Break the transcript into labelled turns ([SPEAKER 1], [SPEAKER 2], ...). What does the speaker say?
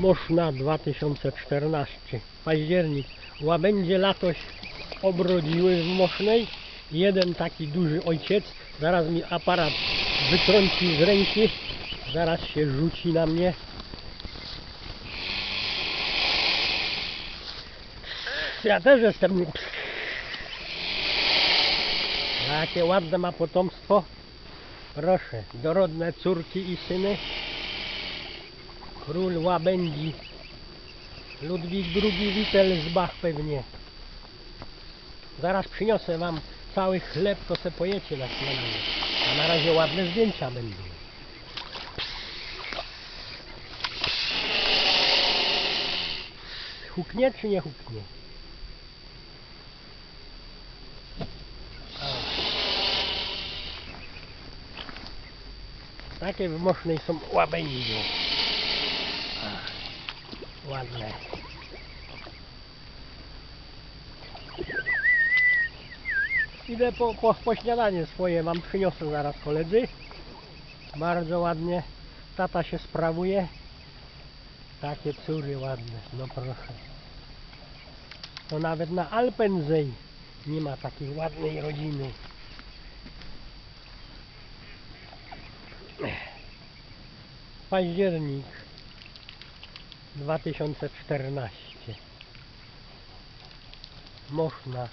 [SPEAKER 1] Moszna 2014 październik. Łabędzie latoś obrodziły w Mosznej. Jeden taki duży ojciec. Zaraz mi aparat wytrąci z ręki. Zaraz się rzuci na mnie. Ja też jestem. Jakie ładne ma potomstwo. Proszę, dorodne córki i syny. Król łabędzi. Ludwik II Wittelsbach pewnie. Zaraz przyniosę wam cały chleb, to se pojecie na śniadanie. A na razie ładne zdjęcia będą. Huknie czy nie huknie? Takie w Mosznej są łabędzie. Ładne. Idę po, po, po śniadanie swoje wam przyniosę zaraz koledzy. Bardzo ładnie. Tata się sprawuje. Takie córy ładne. No proszę. To nawet na Alpensee nie ma takiej ładnej rodziny. Październik 2014 Moszna